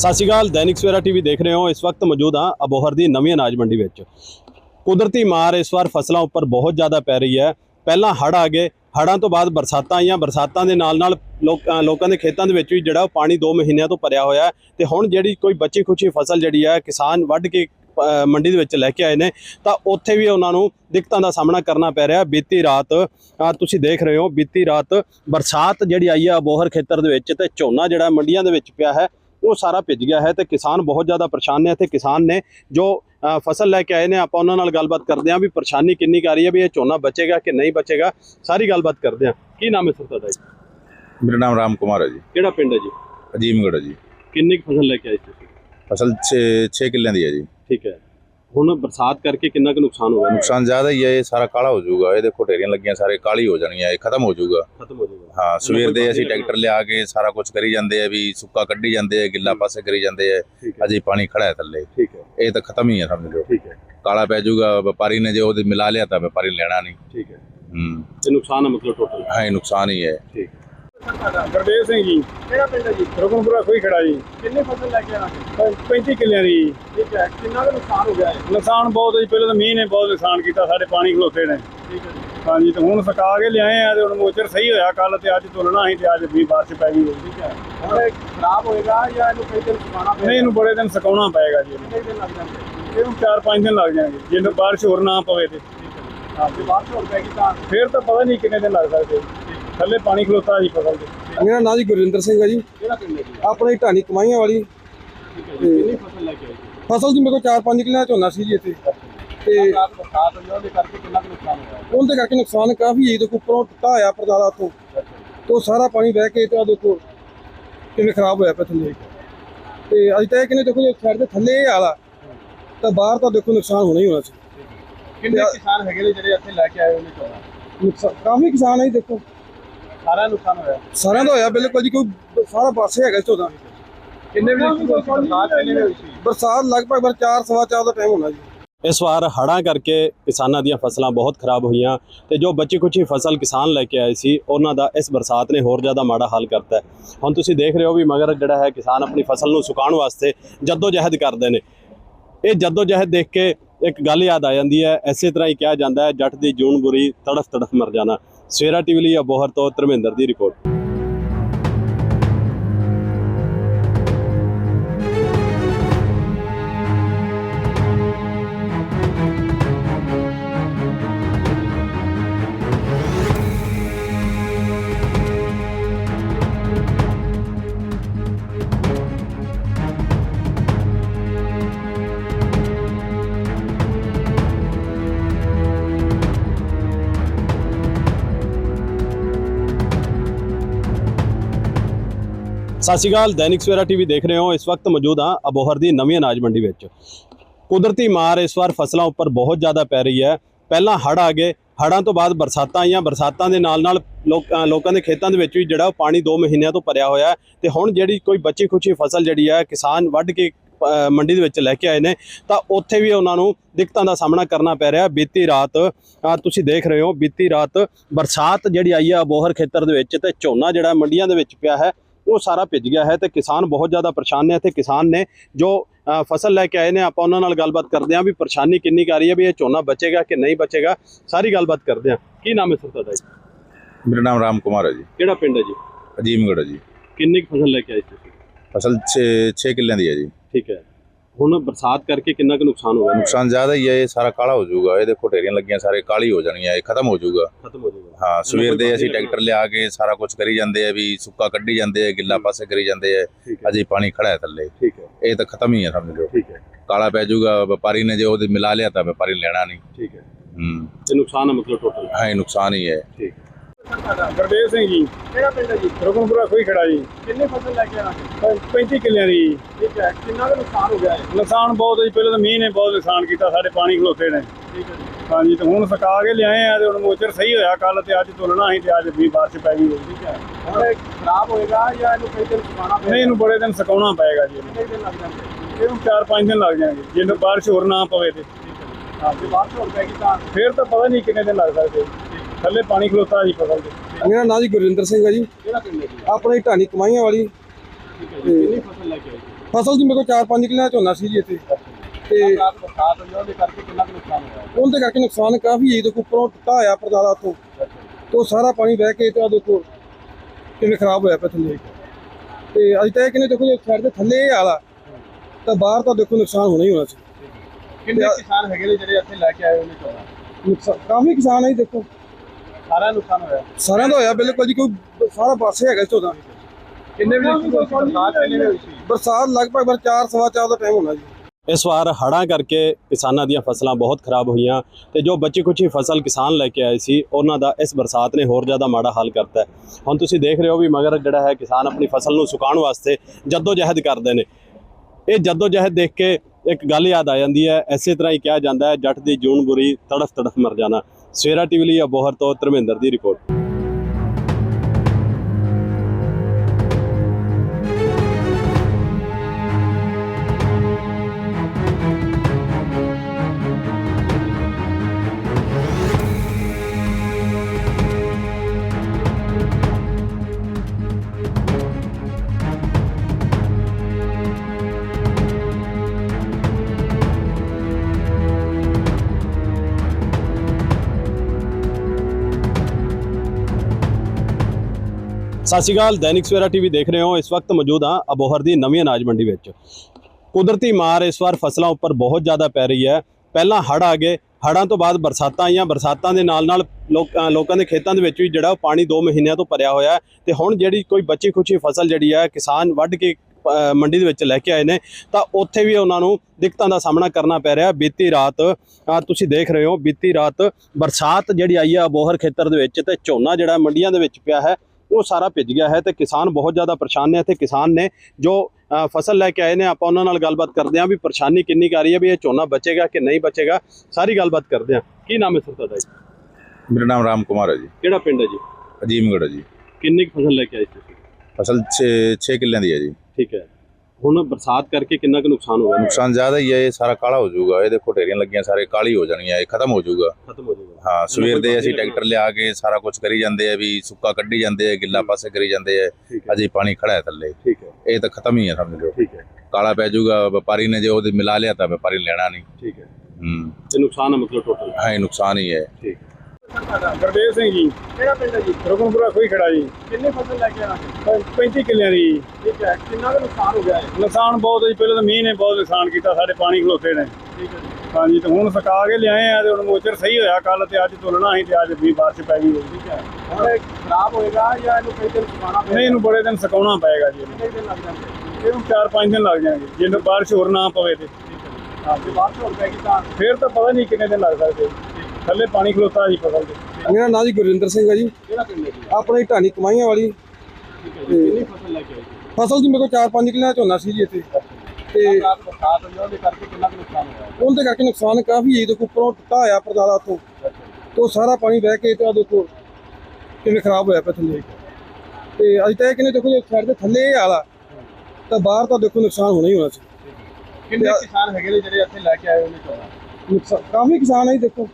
ਸਤਿ ਸ਼੍ਰੀ ਅਕਾਲ, ਦੈਨਿਕ ਸਵੇਰਾ ਟੀਵੀ ਦੇਖ ਰਹੇ ਹੋ। ਇਸ ਵਕਤ ਮੌਜੂਦ ਹਾਂ ਅਬੋਹਰ ਦੀ ਨਵੀਂ ਅਨਾਜ ਮੰਡੀ ਵਿੱਚ। ਕੁਦਰਤੀ ਮਾਰ ਇਸ ਵਾਰ ਫਸਲਾਂ ਉੱਪਰ ਬਹੁਤ ਜ਼ਿਆਦਾ ਪੈ ਰਹੀ ਹੈ। ਪਹਿਲਾਂ ਹੜ੍ਹ ਆ ਗਏ। ਹੜ੍ਹਾਂ ਤੋਂ ਬਾਅਦ ਬਰਸਾਤਾਂ ਆਈਆਂ। ਬਰਸਾਤਾਂ ਦੇ ਨਾਲ ਨਾਲ ਲੋਕਾਂ ਦੇ ਖੇਤਾਂ ਦੇ ਵਿੱਚ ਵੀ ਜਿਹੜਾ ਉਹ ਪਾਣੀ 2 ਮਹੀਨਿਆਂ ਤੋਂ ਭਰਿਆ ਹੋਇਆ ਹੈ। ਤੇ ਹੁਣ ਜਿਹੜੀ ਕੋਈ ਬੱਚੀ ਖੁਚੀ ਫਸਲ ਜਿਹੜੀ ਹੈ, ਕਿਸਾਨ ਵੱਢ ਕੇ ਮੰਡੀ ਦੇ ਵਿੱਚ ਲੈ ਕੇ ਆਏ ਨੇ, ਤਾਂ ਉੱਥੇ ਵੀ ਉਹਨਾਂ ਨੂੰ ਦਿੱਕਤਾਂ ਦਾ ਸਾਹਮਣਾ ਕਰਨਾ ਪੈ ਰਿਹਾ ਬੀਤੀ ਰਾਤ ਤੁਸੀਂ ਦੇਖ ਰਹੇ ਹੋ, ਬੀਤੀ ਰਾਤ ਬਰਸਾਤ ਜਿਹੜੀ ਆਈ ਆ ਅਬੋਹਰ ਖੇਤਰ ਦੇ ਵਿੱਚ ਤੇ ਝੋਨਾ ਜਿਹੜਾ ਮੰਡੀਆਂ ਦੇ ਵਿੱਚ ਪਿਆ ਹੈ ਉਹ ਸਾਰਾ ਭਿੱਜ ਗਿਆ ਹੈ ਤੇ ਕਿਸਾਨ ਬਹੁਤ ਜ਼ਿਆਦਾ ਪਰੇਸ਼ਾਨ ਨੇ। ਤੇ ਕਿਸਾਨ ਨੇ ਜੋ ਫਸਲ ਲੈ ਕੇ ਆਏ ਨੇ ਆਪਾਂ ਉਹਨਾਂ ਨਾਲ ਗੱਲਬਾਤ ਕਰਦੇ ਹਾਂ ਵੀ ਪਰੇਸ਼ਾਨੀ ਕਿੰਨੀ ਕੁ ਆ ਰਹੀ ਹੈ ਵੀ ਇਹ ਝੋਨਾ ਬਚੇਗਾ ਕਿ ਨਹੀਂ ਬਚੇਗਾ ਸਾਰੀ ਗੱਲਬਾਤ ਕਰਦੇ ਹਾਂ। ਕੀ ਨਾਮ ਹੈ ਸਰ ਤੁਹਾਡਾ ਜੀ? ਮੇਰਾ ਨਾਮ ਰਾਮ ਕੁਮਾਰ ਹੈ ਜੀ। ਕਿਹੜਾ ਪਿੰਡ ਹੈ ਜੀ? ਅਜੀਮਗੜ੍ਹ ਜੀ। ਕਿੰਨੀ ਫਸਲ ਲੈ ਕੇ ਆਏ ਤੁਸੀਂ? ਫਸਲ 6 6 ਕਿੱਲਿਆਂ ਦੀ ਹੈ ਜੀ। ਠੀਕ ਹੈ। ਹੁਣ ਬਰਸਾਤ ਕਰਕੇ ਕਿੰਨਾ ਕੁ ਨੁਕਸਾਨ ਹੋਇਆ? ਨੁਕਸਾਨ ਜ਼ਿਆਦਾ ਹੀ ਹੈ ਇਹ ਸਾਰਾ ਕਾਲਾ ਹੋ ਜਾਊਗਾ। ਇਹ ਦੇਖੋ ਢੇਰੀਆਂ ਲੱਗੀਆਂ ਸਾਰੇ ਕਾਲੀ ਹੋ ਜਾਣਗੀਆਂ ਇਹ ਖਤਮ ਹੋ ਜਾਊਗਾ। ਖਤਮ ਹੋ ਜਾਊਗਾ। ਹਾਂ ਸਵੇਰ ਦੇ ਅਸੀਂ। ਟਰੈਕਟਰ ਲਿਆ ਕੇ ਸਾਰਾ ਕੁਝ ਕਰੀ ਜਾਂਦੇ ਆ ਵੀ ਸੁੱਕਾ ਕੱਢੀ ਜਾਂਦੇ ਆ ਗਿੱਲਾ ਪਾਸੇ ਕਰੀ ਜਾਂਦੇ ਆ ਅਜੇ ਪਾਣੀ ਖੜਾ ਹੈ ਥੱਲੇ। ਠੀਕ ਹੈ। ਇਹ ਤਾਂ ਖਤਮ ਹੀ ਹੈ ਸਮਝ ਲਓ। ਠੀਕ ਹੈ। ਕਾਲਾ ਪੈ ਜਾਊਗਾ ਵਪਾਰੀ ਨੇ ਜੇ ਉਹਦੇ ਮਿਲਾ ਲਿਆ ਤਾਂ ਵਪਾਰੀ ਲੈਣਾ ਨਹੀਂ। ਠੀਕ ਹੈ। ਹੂੰ। ਇਹ ਨੁਕਸਾਨ ਹੈ ਮਤਲਬ ਟੋਟਲ ਹਾਂ ਇਹ ਨੁਕਸਾਨ ਹੀ ਹੈ। ਠੀਕ ਗੁਰਦੇਵ ਸਿੰਘ ਜੀ। ਕਿਹੜਾ ਪਿੰਡ ਹੈ ਜੀ? ਰੁਕਨਪੁਰਾ ਕੋਈ ਖੜਾ ਜੀ। ਕਿੰਨੀ ਫਸਲ ਲੈ ਕੇ ਆਏ 35 ਕਿੱਲਿਆਂ ਦੀ। ਠੀਕ ਹੈ। ਕਿੰਨਾ ਕੁ ਨੁਕਸਾਨ ਹੋ ਗਿਆ ਹੈ ਨੁਕਸਾਨ ਬਹੁਤ ਹੈ ਜੀ। ਪਹਿਲਾਂ ਤਾਂ ਮੀਂਹ ਨੇ ਬਹੁਤ ਨੁਕਸਾਨ ਕੀਤਾ ਸਾਡੇ ਪਾਣੀ ਖਲੋਤੇ ਨੇ। ਠੀਕ ਹੈ ਹਾਂਜੀ ਤੇ ਹੁਣ ਸੁਕਾ ਕੇ ਲਿਆਏ ਆ ਤੇ ਹੁਣ ਮੋਚਰ ਸਹੀ ਹੋਇਆ ਕੱਲ ਤੇ ਅੱਜ ਤੁਲਣਾ ਸੀ ਤੇ ਅੱਜ ਵੀ ਬਾਰਿਸ਼ ਪੈ ਗਈ ਠੀਕ ਹੈ। ਹੁਣ ਖਰਾਬ ਹੋਏਗਾ ਜਾਂ ਇਹਨੂੰ ਕਈ ਦਿਨ ਸੁਕਾਉਣਾ ਨਹੀਂ ਇਹਨੂੰ ਬੜੇ ਦਿਨ ਸੁਕਾਉਣਾ ਪਏਗਾ ਜੀ। ਇਹਨੂੰ। ਕਈ ਦਿਨ ਲੱਗ ਜਾਣਗੇ ਇਹਨੂੰ 4-5 ਦਿਨ ਲੱਗ ਜਾਣਗੇ। ਜੇ ਬਾਰਿਸ਼ ਹੋਰ ਨਾ ਪਵੇ ਤੇ। ਹੈ ਜੀ। ਚ ਹੋਰ ਪੈਗੀ ਤਾਂ ਫੇਰ ਤਾਂ ਪਤਾ ਨਹੀਂ ਕਿੰਨੇ ਦਿਨ ਲੱਗ ਸਕਦੇ। ਥੱਲੇ ਪਾਣੀ ਖਲੋਤਾ ਜੀ ਫਸਲ ਦੇ। ਮੇਰਾ ਨਾਮ ਜੀ ਗੁਰਵਿੰਦਰ ਸਿੰਘ ਹੈ ਜੀ। ਕਿਹੜਾ ਪਿੰਡ ਹੈ ਜੀ? ਆਪਣੀ ਢਾਣੀ ਕਮਾਈਆਂ ਵਾਲੀ। ਠੀਕ ਹੈ ਜੀ ਕਿੰਨੀ ਫਸਲ ਲੈ ਕੇ ਆਏ ਜੀ? ਫਸਲ ਜੀ ਮੇਰੇ ਕੋਲ 4-5 ਕਿੱਲਿਆਂ ਝੋਨਾ ਸੀ ਜੀ ਇੱਥੇ। ਤੇ ਰਾਤ ਬਰਸਾਤ ਹੋਈ ਉਹਦੇ ਕਰਕੇ ਕਿੰਨਾ ਕੁ ਨੁਕਸਾਨ ਹੋਇਆ? ਉਹਦੇ ਕਰਕੇ ਨੁਕਸਾਨ ਕਾਫੀ ਹੈ ਦੇਖੋ ਉੱਪਰੋਂ ਟੁੱਟਾ ਹੋਇਆ ਪਰਦਾਦਾ ਤੋਂ ਤੋਂ ਸਾਰਾ ਪਾਣੀ ਵਹਿ ਕੇ ਤੇ ਦੇਖੋ ਕਿਵੇਂ ਖਰਾਬ ਹੋਇਆ ਪਿਆ ਥੱਲੇ। ਤੇ ਅੱਜ ਤਾਂ ਇਹ ਕਿਨੇ ਦੇਖੋ ਜੇ ਸਾਈਡ ਦੇ ਥੱਲੇ ਇਹ ਆਲਾ ਤਾਂ ਬਾਹਰ ਤਾਂ ਦੇਖੋ ਨੁਕਸਾਨ ਹੋਣਾ ਹੀ ਹੋਣਾ ਸੀ। ਕਿੰਨੇ ਕਿਸਾਨ ਹੈਗੇ ਨੇ ਜਿਹੜੇ ਇੱਥੇ ਲੈ ਕੇ ਆਏ ਉਹਨੇ ਝੋਨਾ? ਨੁਕਸਾਨ ਕਾਫੀ ਕਿਸਾਨ ਹੈ ਜੀ ਦੇਖੋ। ਸਾਰਾ ਨੁਕਸਾਨ ਹੋਇਆ। ਸਾਰਿਆਂ ਦਾ ਹੋਇਆ ਬਿਲਕੁਲ ਜੀ ਕੋਈ ਸਾਰਾ ਪਾਸੇ ਹੈਗਾ ਕਿੰਨੇ ਵਜੇ ਬਰਸਾਤ ਕਿੰਨੇ ਵਜੇ ਹੋਈ? ਸੀ ਬਰਸਾਤ ਲਗਭਗ ਬਰ 4 ਸਵਾ ਚਾਰ ਦਾ ਟਾਈਮ ਹੋਣਾ ਜੀ। ਇਸ ਵਾਰ ਹੜ੍ਹਾਂ ਕਰਕੇ ਕਿਸਾਨਾਂ ਦੀਆਂ ਫਸਲਾਂ ਬਹੁਤ ਖਰਾਬ ਹੋਈਆਂ ਤੇ ਜੋ ਬਚੀ ਕੁਚੀ ਫਸਲ ਕਿਸਾਨ ਲੈ ਕੇ ਆਏ ਸੀ ਉਹਨਾਂ ਦਾ ਇਸ ਬਰਸਾਤ ਨੇ ਹੋਰ ਜ਼ਿਆਦਾ ਮਾੜਾ ਹਾਲ ਕਰਤਾ ਹੈ। ਹੁਣ ਤੁਸੀਂ ਦੇਖ ਰਹੇ ਹੋ ਵੀ ਮਗਰ ਜਿਹੜਾ ਹੈ ਕਿਸਾਨ ਆਪਣੀ ਫਸਲ ਨੂੰ ਸੁਕਾਉਣ ਵਾਸਤੇ ਜੱਦੋ ਜਹਿਦ ਕਰਦੇ ਨੇ। ਇਹ ਜੱਦੋ ਜਹਿਦ ਦੇਖ ਕੇ ਇੱਕ ਗੱਲ ਯਾਦ ਆ ਜਾਂਦੀ ਹੈ ਐਸੇ ਤਰ੍ਹਾਂ ਹੀ ਕਿਹਾ ਜਾਂਦਾ ਹੈ, ਜੱਟ ਦੀ ਜੂਨ ਬੁਰੀ, ਤੜਫ ਤੜਫ ਮਰ ਜਾਣਾ। ਸਵੇਰਾ ਟੀਵੀ ਲਈ ਅਬੋਹਰ ਤੋਂ ਧਰਮਿੰਦਰ ਦੀ ਰਿਪੋਰਟ। ਸਤਿ ਸ਼੍ਰੀ ਅਕਾਲ, ਦੈਨਿਕ ਸਵੇਰਾ ਟੀਵੀ ਦੇਖ ਰਹੇ ਹੋ। ਇਸ ਵਕਤ ਮੌਜੂਦ ਹਾਂ ਅਬੋਹਰ ਦੀ ਨਵੀਂ ਅਨਾਜ ਮੰਡੀ ਵਿੱਚ। ਕੁਦਰਤੀ ਮਾਰ ਇਸ ਵਾਰ ਫਸਲਾਂ ਉੱਪਰ ਬਹੁਤ ਜ਼ਿਆਦਾ ਪੈ ਰਹੀ ਹੈ। ਪਹਿਲਾਂ ਹੜ੍ਹ ਆ ਗਏ, ਹੜ੍ਹਾਂ ਤੋਂ ਬਾਅਦ ਬਰਸਾਤਾਂ ਆਈਆਂ। ਬਰਸਾਤਾਂ ਦੇ ਨਾਲ ਨਾਲ ਲੋਕਾਂ ਦੇ ਖੇਤਾਂ ਦੇ ਵਿੱਚ ਵੀ ਜਿਹੜਾ ਉਹ ਪਾਣੀ 2 ਮਹੀਨਿਆਂ ਤੋਂ ਭਰਿਆ ਹੋਇਆ ਹੈ। ਤੇ ਹੁਣ ਜਿਹੜੀ ਕੋਈ ਬਚੀ ਖੁਚੀ ਫਸਲ ਜਿਹੜੀ ਹੈ, ਕਿਸਾਨ ਵੱਢ ਕੇ ਮੰਡੀ ਦੇ ਵਿੱਚ ਲੈ ਕੇ ਆਏ ਨੇ, ਤਾਂ ਉੱਥੇ ਵੀ ਉਹਨਾਂ ਨੂੰ ਦਿੱਕਤਾਂ ਦਾ ਸਾਹਮਣਾ ਕਰਨਾ ਪੈ ਰਿਹਾ ਬੀਤੀ ਰਾਤ ਤੁਸੀਂ ਦੇਖ ਰਹੇ ਹੋ, ਬੀਤੀ ਰਾਤ ਬਰਸਾਤ ਜਿਹੜੀ ਆਈ ਹੈ ਅਬੋਹਰ ਖੇਤਰ ਦੇ ਵਿੱਚ ਤੇ ਝੋਨਾ ਜਿਹੜਾ ਮੰਡੀਆਂ ਦੇ ਵਿੱਚ ਪਿਆ ਹੈ ਉਹ ਸਾਰਾ ਭਿੱਜ ਗਿਆ ਹੈ ਤੇ ਕਿਸਾਨ ਬਹੁਤ ਜ਼ਿਆਦਾ ਪਰੇਸ਼ਾਨ ਨੇ। ਤੇ ਕਿਸਾਨ ਨੇ ਜੋ ਫਸਲ ਲੈ ਕੇ ਆਏ ਨੇ ਆਪਾਂ ਉਹਨਾਂ ਨਾਲ ਗੱਲਬਾਤ ਕਰਦੇ ਹਾਂ ਵੀ ਪਰੇਸ਼ਾਨੀ ਕਿੰਨੀ ਕੁ ਆ ਰਹੀ ਹੈ ਵੀ ਇਹ ਝੋਨਾ ਬਚੇਗਾ ਕਿ ਨਹੀਂ ਬਚੇਗਾ ਸਾਰੀ ਗੱਲਬਾਤ ਕਰਦੇ ਹਾਂ। ਕੀ ਨਾਮ ਹੈ ਸਰ ਤੁਹਾਡਾ ਜੀ? ਮੇਰਾ ਨਾਮ ਰਾਮ ਕੁਮਾਰ ਹੈ ਜੀ। ਕਿਹੜਾ ਪਿੰਡ ਹੈ ਜੀ? ਅਜੀਮਗੜ੍ਹ ਹੈ ਜੀ। ਕਿੰਨੀ ਫਸਲ ਲੈ ਕੇ ਆਏ ਤੁਸੀਂ? ਫਸਲ 6 6 ਕਿੱਲਿਆਂ ਦੀ ਹੈ ਜੀ। ਠੀਕ ਹੈ। ਹੁਣ ਬਰਸਾਤ ਕਰਕੇ ਕਿੰਨਾ ਕੁ ਨੁਕਸਾਨ ਹੋਇਆ ਨੁਕਸਾਨ ਜ਼ਿਆਦਾ ਹੀ ਹੈ ਇਹ ਸਾਰਾ ਕਾਲਾ ਹੋ ਜਾਊਗਾ ਇਹ ਦੇਖੋ ਢੇਰੀਆਂ ਲੱਗੀਆਂ ਸਾਰੇ ਕਾਲੀ ਹੋ ਜਾਣਗੀਆਂ ਇਹ ਖਤਮ ਹੋ ਜਾਊਗਾ। ਖਤਮ ਹੋ ਜਾਊਗਾ। ਹਾਂ ਸਵੇਰ ਦੇ ਅਸੀਂ ਟਰੈਕਟਰ ਲਿਆ ਕੇ ਸਾਰਾ ਕੁਝ ਕਰੀ ਜਾਂਦੇ ਆ ਵੀ ਸੁੱਕਾ ਕੱਢੀ ਜਾਂਦੇ ਆ ਗਿੱਲਾ ਪਾਸੇ ਕਰੀ ਜਾਂਦੇ ਆ ਹੈ। ਅਜੇ ਪਾਣੀ ਖੜਾ ਹੈ ਥੱਲੇ। ਠੀਕ ਹੈ। ਇਹ ਤਾਂ ਖਤਮ ਹੀ ਹੈ ਸਮਝ ਲਓ। ਠੀਕ ਹੈ। ਕਾਲਾ ਪੈ ਜਾਊਗਾ ਵਪਾਰੀ ਨੇ ਜੇ ਉਹਦੇ ਮਿਲਾ ਲਿਆ ਤਾਂ ਵਪਾਰੀ ਲੈਣਾ ਨਹੀਂ। ਠੀਕ ਹੈ। ਹੂੰ। ਇਹ ਨੁਕਸਾਨ ਹੈ ਮਤਲਬ ਟੋਟਲ ਹਾਂ ਇਹ ਨੁਕਸਾਨ ਹੀ ਹੈ। ਠੀਕ ਗੁਰਦੇਵ ਸਿੰਘ ਜੀ ਕਿਹੜਾ ਪਿੰਡ ਹੈ ਜੀ? ਰੁਕਨਪੁਰਾ ਕੋਈ ਖੜਾ ਜੀ। ਕਿੰਨੀ ਫਸਲ ਲੈ ਕੇ ਆਏ 35 ਕਿੱਲਿਆਂ ਦੀ। ਹੈ? ਕਿੰਨਾ ਕੁ ਨੁਕਸਾਨ ਹੋ ਗਿਆ ਹੈ? ਨੁਕਸਾਨ ਬਹੁਤ ਹੈ ਜੀ ਪਹਿਲਾਂ ਤਾਂ ਮੀਂਹ ਨੇ ਬਹੁਤ ਨੁਕਸਾਨ ਕੀਤਾ ਸਾਡੇ ਪਾਣੀ ਖਲੋਤੇ ਨੇ। ਠੀਕ ਹੈ ਜੀ। ਹਾਂਜੀ ਤੇ ਹੁਣ ਸੁਕਾ ਕੇ ਲਿਆਏ ਆ ਤੇ ਹੁਣ ਮੋਚਰ ਸਹੀ ਹੋਇਆ ਕੱਲ ਤੇ ਅੱਜ ਤੁਲਣਾ ਸੀ ਤੇ ਅੱਜ ਵੀ ਬਾਰਿਸ਼ ਪੈ ਗਈ ਠੀਕ ਹੈ। ਹੁਣ ਇਹ ਖਰਾਬ ਹੋਏਗਾ ਜਾਂ ਇਹਨੂੰ ਕਈ ਦਿਨ ਸੁਕਾਉਣਾ ਨਹੀਂ ਇਹਨੂੰ ਬੜੇ ਦਿਨ ਸੁਕਾਉਣਾ ਪਏਗਾ ਜੀ ਇਹਨੂੰ। ਕਈ ਦਿਨ ਲੱਗ ਜਾਣਗੇ ਇਹਨੂੰ 4-5 ਦਿਨ ਲੱਗ ਜਾਣਗੇ ਜੇ ਇਹਨੂੰ ਬਾਰਿਸ਼ ਹੋਰ ਨਾ ਪਵੇ ਤੇ। ਹੈ ਜੀ। ਬਾਅਦ ਪੈਗੀ ਫੇਰ ਤਾਂ ਪਤਾ ਨਹੀਂ ਕਿੰਨੇ ਦਿਨ ਲੱਗ ਸਕਦੇ। ਥੱਲੇ ਪਾਣੀ ਖਲੋਤਾ ਜੀ ਫਸਲ ਦੇ ਮੇਰਾ ਨਾਮ ਜੀ ਗੁਰਵਿੰਦਰ ਸਿੰਘ ਹੈ ਜੀ। ਕਿਹੜਾ ਪਿੰਡ ਹੈ ਜੀ? ਆਪਣੀ ਢਾਣੀ ਕਮਾਈਆਂ ਵਾਲੀ। ਤੇ ਫਸਲ ਲੈ ਕੇ ਆਏ? ਫਸਲ ਦੀ ਮੇਰੇ ਕੋਲ 4-5 ਕਿੱਲਿਆਂ ਦਾ ਝੋਨਾ ਸੀ ਜੀ ਇੱਥੇ। ਤੇ ਬਰਸਾਤ ਹੋਈ ਉਹਦੇ ਕਰਕੇ ਕਿੰਨਾ ਕੁ ਨੁਕਸਾਨ ਹੋਇਆ ਉਹਦੇ ਕਰਕੇ ਨੁਕਸਾਨ ਕਾਫੀ ਹੈ ਦੇਖੋ ਉੱਪਰੋਂ ਟੁੱਟਾ ਹੋਇਆ ਪਰਦਾਦਾ ਤੋਂ। ਤੋਂ ਸਾਰਾ ਪਾਣੀ ਵਹਿ ਕੇ ਤੇ ਆਹ ਦੇਖੋ ਕਿਵੇਂ ਖਰਾਬ ਹੋਇਆ ਪਿਆ ਥੱਲੇ। ਤੇ ਅੱਜ ਤਾਂ ਇਹ ਕਹਿੰਦੇ ਦੇਖੋ ਜੇ ਸਾਈਡ ਦੇ ਥੱਲੇ ਇਹ ਆਲਾ ਤਾਂ ਬਾਹਰ ਤਾਂ ਦੇਖੋ ਨੁਕਸਾਨ ਹੋਣਾ ਹੀ ਹੋਣਾ ਸੀ। ਕਿੰਨੇ ਕਿਸਾਨ ਹੈਗੇ ਨੇ ਜਿਹੜੇ ਇੱਥੇ ਲੈ ਕੇ ਆਏ ਉਹਨੇ ਝੋਨਾ? ਨੁਕਸਾਨ ਕਾਫੀ ਕਿਸਾਨ ਹੈ ਜੀ ਦੇਖੋ। ਸਾਰਾ ਨੁਕਸਾਨ ਹੋਇਆ? ਸਾਰਿਆਂ ਦਾ ਹੋਇਆ ਬਿਲਕੁਲ ਜੀ ਕੋਈ ਸਾਰਾ ਪਾਸੇ ਹੈਗਾ ਇਸ ਤੋਂ ਤਾਂ ਕਿੰਨੇ ਵਜੇ ਸ਼ੁਰੂ ਹੋਈ ਸੀ? ਬਰਸਾਤ ਕਿੰਨੇ ਵਜੇ ਹੋਈ ਸੀ? ਬਰਸਾਤ ਲਗਭਗ ਬਰ 4 ਸਵਾ ਚਾਰ ਦਾ ਟਾਈਮ ਹੋਣਾ ਜੀ। ਇਸ ਵਾਰ ਹੜ੍ਹਾਂ ਕਰਕੇ ਕਿਸਾਨਾਂ ਦੀਆਂ ਫਸਲਾਂ ਬਹੁਤ ਖਰਾਬ ਹੋਈਆਂ ਤੇ ਜੋ ਬਚੀ ਕੁਚੀ ਫਸਲ ਕਿਸਾਨ ਲੈ ਕੇ ਆਏ ਸੀ ਉਹਨਾਂ ਦਾ ਇਸ ਬਰਸਾਤ ਨੇ ਹੋਰ ਜ਼ਿਆਦਾ ਮਾੜਾ ਹਾਲ ਕਰਤਾ ਹੁਣ ਤੁਸੀਂ ਦੇਖ ਰਹੇ ਹੋ ਵੀ ਮਗਰ ਜਿਹੜਾ ਹੈ ਕਿਸਾਨ ਆਪਣੀ ਫਸਲ ਨੂੰ ਸੁਕਾਉਣ ਵਾਸਤੇ ਜੱਦੋ ਜਹਿਦ ਕਰਦੇ ਨੇ। ਇਹ ਜੱਦੋ ਜਹਿਦ ਦੇਖ ਕੇ ਇੱਕ ਗੱਲ ਯਾਦ ਆ ਜਾਂਦੀ ਹੈ ਐਸੇ ਤਰ੍ਹਾਂ ਹੀ ਕਿਹਾ ਜਾਂਦਾ ਹੈ ਜੱਟ ਦੀ ਜੂਨ ਬੁਰੀ ਤੜਫ ਤੜਫ ਮਰ ਜਾਣਾ। ਸਵੇਰਾ ਟੀਵੀ ਲਈ ਅਬੋਹਰ ਤੋਂ ਧਰਮਿੰਦਰ ਦੀ ਰਿਪੋਰਟ। ਸਤਿ ਸ਼੍ਰੀ ਅਕਾਲ, ਦੈਨਿਕ ਸਵੇਰਾ ਟੀਵੀ ਦੇਖ ਰਹੇ ਹੋ। ਇਸ ਵਕਤ ਮੌਜੂਦ ਹਾਂ ਅਬੋਹਰ ਦੀ ਨਵੀਂ ਅਨਾਜ ਮੰਡੀ ਵਿੱਚ। ਕੁਦਰਤੀ ਮਾਰ ਇਸ ਵਾਰ ਫਸਲਾਂ ਉੱਪਰ ਬਹੁਤ ਜ਼ਿਆਦਾ ਪੈ ਰਹੀ ਹੈ। ਪਹਿਲਾਂ ਹੜ੍ਹ ਆ ਗਏ। ਹੜ੍ਹਾਂ ਤੋਂ ਬਾਅਦ ਬਰਸਾਤਾਂ ਆਈਆਂ। ਬਰਸਾਤਾਂ ਦੇ ਨਾਲ ਨਾਲ ਲੋਕਾਂ ਦੇ ਖੇਤਾਂ ਦੇ ਵਿੱਚ ਵੀ ਜਿਹੜਾ ਉਹ ਪਾਣੀ 2 ਮਹੀਨਿਆਂ ਤੋਂ ਭਰਿਆ ਹੋਇਆ ਹੈ। ਤੇ ਹੁਣ ਜਿਹੜੀ ਕੋਈ ਬਚੀ ਖੁਚੀ ਫਸਲ ਜਿਹੜੀ ਹੈ, ਕਿਸਾਨ ਵੱਢ ਕੇ ਮੰਡੀ ਦੇ ਵਿੱਚ ਲੈ ਕੇ ਆਏ ਨੇ, ਤਾਂ ਉੱਥੇ ਵੀ ਉਹਨਾਂ ਨੂੰ ਦਿੱਕਤਾਂ ਦਾ ਸਾਹਮਣਾ ਕਰਨਾ ਪੈ ਰਿਹਾ ਬੀਤੀ ਰਾਤ ਤੁਸੀਂ ਦੇਖ ਰਹੇ ਹੋ, ਬੀਤੀ ਰਾਤ ਬਰਸਾਤ ਜਿਹੜੀ ਆਈ ਹੈ ਅਬੋਹਰ ਖੇਤਰ ਦੇ ਵਿੱਚ ਤੇ ਝੋਨਾ ਜਿਹੜਾ ਮੰਡੀਆਂ ਦੇ ਵਿੱਚ ਪਿਆ ਹੈ ਉਹ ਸਾਰਾ ਭਿੱਜ ਗਿਆ ਹੈ ਤੇ ਕਿਸਾਨ ਬਹੁਤ ਜ਼ਿਆਦਾ ਪਰੇਸ਼ਾਨ ਨੇ ਤੇ ਕਿਸਾਨ ਨੇ ਜੋ ਫਸਲ ਲੈ ਕੇ ਆਏ ਨੇ ਆਪਾਂ ਉਹਨਾਂ ਨਾਲ ਗੱਲਬਾਤ ਕਰਦੇ ਹਾਂ ਵੀ ਪਰੇਸ਼ਾਨੀ ਕਿੰਨੀ ਕੁ ਆ ਰਹੀ ਹੈ ਵੀ ਇਹ ਝੋਨਾ ਬਚੇਗਾ ਕਿ ਨਹੀਂ ਬਚੇਗਾ ਸਾਰੀ ਗੱਲਬਾਤ ਕਰਦੇ ਹਾਂ। ਕੀ ਨਾਮ ਹੈ ਸਰ ਤੁਹਾਡਾ ਜੀ? ਮੇਰਾ ਨਾਮ ਰਾਮ ਕੁਮਾਰ ਹੈ ਜੀ। ਕਿਹੜਾ ਪਿੰਡ ਹੈ ਜੀ? ਅਜੀਮਗੜ੍ਹ ਜੀ। ਕਿੰਨੀ ਫਸਲ ਲੈ ਕੇ ਆਏ ਸੀ? ਤੁਸੀਂ ਫਸਲ 6 6 ਕਿੱਲਿਆਂ ਦੀ ਹੈ ਜੀ। ਠੀਕ ਹੈ। ਹੁਣ ਬਰਸਾਤ ਕਰਕੇ ਕਿੰਨਾ ਕੁ ਨੁਕਸਾਨ ਹੋਇਆ ਨੁਕਸਾਨ ਜ਼ਿਆਦਾ ਹੀ ਹੈ ਇਹ ਸਾਰਾ ਕਾਲਾ ਹੋ ਜਾਊਗਾ। ਇਹ ਦੇਖੋ ਢੇਰੀਆਂ ਲੱਗੀਆਂ ਸਾਰੇ ਕਾਲੀ ਹੋ ਜਾਣੀਆਂ ਇਹ ਖਤਮ ਹੋ ਜਾਊਗਾ। ਖਤਮ ਹੋ ਜਾਊਗਾ। ਹਾਂ ਸਵੇਰ ਦੇ ਅਸੀਂ ਟਰੈਕਟਰ ਲਿਆ ਕੇ ਸਾਰਾ ਕੁਝ ਕਰੀ ਜਾਂਦੇ ਆ ਵੀ ਸੁੱਕਾ ਕੱਢੀ ਜਾਂਦੇ ਆ ਗਿੱਲਾ ਪਾਸੇ ਕਰੀ ਜਾਂਦੇ ਆ ਅਜੇ ਪਾਣੀ ਖੜਾ ਹੈ ਥੱਲੇ। ਠੀਕ ਹੈ। ਇਹ ਤਾਂ ਖਤਮ ਹੀ ਹੈ ਸਮਝ ਲਓ। ਠੀਕ ਹੈ। ਕਾਲਾ ਪੈ ਜਾਊਗਾ ਵਪਾਰੀ ਨੇ ਜੇ ਉਹਦੇ ਮਿਲਾ ਲਿਆ ਤਾਂ ਵਪਾਰੀ ਲੈਣਾ ਨਹੀਂ। ਠੀਕ ਹੈ। ਹੂੰ। ਇਹ ਨੁਕਸਾਨ ਹੈ ਮਤਲਬ ਟੋਟਲ ਹਾਂ ਇਹ ਨੁਕਸਾਨ ਹੀ ਹੈ। ਠੀਕ ਗੁਰਦੇਵ ਸਿੰਘ ਜੀ। ਕਿਹੜਾ ਪਿੰਡ ਹੈ ਜੀ? ਰੁਕਨਪੁਰਾ ਕੋਈ ਖੜਾ ਜੀ। ਕਿੰਨੇ ਫਸਲ ਲੈ ਕੇ ਆਏ 35 ਕਿੱਲਿਆਂ ਦੀ। ਠੀਕ ਹੈ। ਕਿੰਨਾ ਕੁ ਨੁਕਸਾਨ ਹੋ ਗਿਆ ਹੈ ਨੁਕਸਾਨ ਬਹੁਤ ਹੈ ਜੀ। ਪਹਿਲਾਂ ਤਾਂ ਮੀਂਹ ਨੇ ਬਹੁਤ ਨੁਕਸਾਨ ਕੀਤਾ ਸਾਡੇ ਪਾਣੀ ਖਲੋਤੇ ਨੇ। ਠੀਕ ਹੈ ਹਾਂਜੀ ਤੇ ਹੁਣ ਸੁਕਾ ਕੇ ਲਿਆਏ ਆ ਤੇ ਹੁਣ ਮੋਚਰ ਸਹੀ ਹੋਇਆ ਕੱਲ ਤੇ ਅੱਜ ਤੁਲਣਾ ਸੀ ਤੇ ਅੱਜ ਵੀ ਬਾਰਿਸ਼ ਪੈ ਗਈ ਠੀਕ ਹੈ। ਹੁਣ ਖਰਾਬ ਹੋਏਗਾ ਜਾਂ ਇਹਨੂੰ ਕਈ ਦਿਨ ਸੁਕਾਉਣਾ ਨਹੀਂ ਇਹਨੂੰ ਬੜੇ ਦਿਨ ਸੁਕਾਉਣਾ ਪਏਗਾ ਜੀ ਇਹਨੂੰ। ਕਈ ਦਿਨ ਲੱਗ ਜਾਂਦੇ ਇਹਨੂੰ 4-5 ਦਿਨ ਲੱਗ ਜਾਣਗੇ। ਜੇ ਬਾਰਿਸ਼ ਹੋਰ ਨਾ ਪਵੇ ਤੇ। ਹਾਂ ਜੇ ਚ ਹੋਰ ਪੈਗੀ ਤਾਂ ਫੇਰ ਤਾਂ ਪਤਾ ਨਹੀਂ ਕਿੰਨੇ ਦਿਨ ਲੱਗ ਸਕਦੇ। ਥੱਲੇ ਪਾਣੀ ਖਲੋਤਾ ਜੀ ਫਸਲ ਦੇ। ਮੇਰਾ ਨਾਮ ਜੀ ਗੁਰਵਿੰਦਰ ਸਿੰਘ ਹੈ ਜੀ। ਕਿਹੜਾ ਪਿੰਡ ਹੈ ਜੀ? ਆਪਣੀ ਢਾਣੀ ਕਮਾਈਆਂ ਵਾਲੀ। ਠੀਕ ਹੈ ਜੀ ਕਿੰਨੀ ਫਸਲ ਲੈ ਕੇ ਆਏ ਸੀ? ਫਸਲ ਦੀ ਮੇਰੇ ਕੋਲ 4-5 ਕਿੱਲਿਆਂ ਝੋਨਾ ਸੀ ਜੀ ਇੱਥੇ। ਤੇ ਰਾਤ ਬਰਸਾਤ ਹੋਈ ਉਹਦੇ ਕਰਕੇ ਕਿੰਨਾ ਕੁ ਨੁਕਸਾਨ ਹੋਇਆ ਉਹਦੇ ਕਰਕੇ ਨੁਕਸਾਨ ਕਾਫੀ ਹੈ ਜੀ। ਦੇਖੋ ਉੱਪਰੋਂ ਟੁੱਟਾ ਹੋਇਆ ਪਰਦਾਦਾ ਤੋਂ ਤੋਂ ਸਾਰਾ ਪਾਣੀ ਵਹਿ ਕੇ ਤੇ ਦੇਖੋ ਕਿਵੇਂ ਖਰਾਬ ਹੋਇਆ ਪਿਆ ਥੱਲੇ। ਤੇ ਅੱਜ ਤਾਂ ਇਹ ਕਹਿੰਦੇ ਦੇਖੋ ਜੇ ਸਾਈਡ ਦੇ ਥੱਲੇ ਇਹ ਆਲਾ ਤਾਂ ਬਾਹਰ ਤਾਂ ਦੇਖੋ ਨੁਕਸਾਨ ਹੋਣਾ ਹੀ ਹੋਣਾ ਸੀ। ਕਿੰਨੇ ਕਿਸਾਨ ਹੈਗੇ ਨੇ ਜਿਹੜੇ ਇੱਥੇ ਲੈ ਕੇ ਆਏ ਉਹਨੇ ਝੋਨਾ? ਕਾਫੀ ਕਿਸਾਨ ਹੈ ਜੀ ਦੇਖੋ।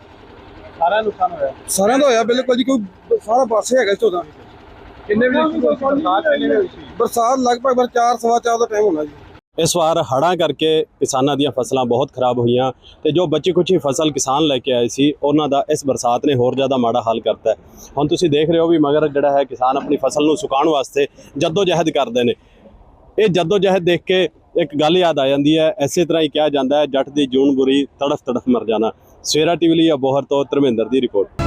ਸਾਰਾ ਨੁਕਸਾਨ ਹੋਇਆ। ਸਾਰਿਆਂ ਦਾ ਹੋਇਆ ਬਿਲਕੁਲ ਜੀ ਕੋਈ ਸਾਰਾ ਪਾਸੇ ਹੈਗਾ ਤਾਂ ਕਿੰਨੇ ਵਜੇ ਬਰਸਾਤ ਕਿੰਨੇ ਵਜੇ ਹੋਈ ਸੀ? ਬਰਸਾਤ ਲਗਭਗ ਬਰ 4 ਸਵਾ ਚਾਰ ਦਾ ਟਾਈਮ ਹੋਣਾ ਜੀ। ਇਸ ਵਾਰ ਹੜ੍ਹਾਂ ਕਰਕੇ ਕਿਸਾਨਾਂ ਦੀਆਂ ਫਸਲਾਂ ਬਹੁਤ ਖਰਾਬ ਹੋਈਆਂ ਤੇ ਜੋ ਬਚੀ ਕੁਚੀ ਫਸਲ ਕਿਸਾਨ ਲੈ ਕੇ ਆਏ ਸੀ ਉਹਨਾਂ ਦਾ ਇਸ ਬਰਸਾਤ ਨੇ ਹੋਰ ਜ਼ਿਆਦਾ ਮਾੜਾ ਹਾਲ ਕਰਤਾ ਹੈ। ਹੁਣ ਤੁਸੀਂ ਦੇਖ ਰਹੇ ਹੋ ਵੀ ਮਗਰ ਜਿਹੜਾ ਹੈ ਕਿਸਾਨ ਆਪਣੀ ਫਸਲ ਨੂੰ ਸੁਕਾਉਣ ਵਾਸਤੇ ਜੱਦੋ ਜਹਿਦ ਕਰਦੇ ਨੇ। ਇਹ ਜੱਦੋ ਜਹਿਦ ਦੇਖ ਕੇ ਇੱਕ ਗੱਲ ਯਾਦ ਆ ਜਾਂਦੀ ਹੈ ਐਸੇ ਤਰ੍ਹਾਂ ਹੀ ਕਿਹਾ ਜਾਂਦਾ ਹੈ, ਜੱਟ ਦੀ ਜੂਨ ਬੁਰੀ, ਤੜਫ ਤੜਫ ਮਰ ਜਾਣਾ। ਸਵੇਰਾ ਟੀਵੀ ਲਈ ਅਬੋਹਰ ਤੋਂ ਧਰਮਿੰਦਰ ਦੀ ਰਿਪੋਰਟ।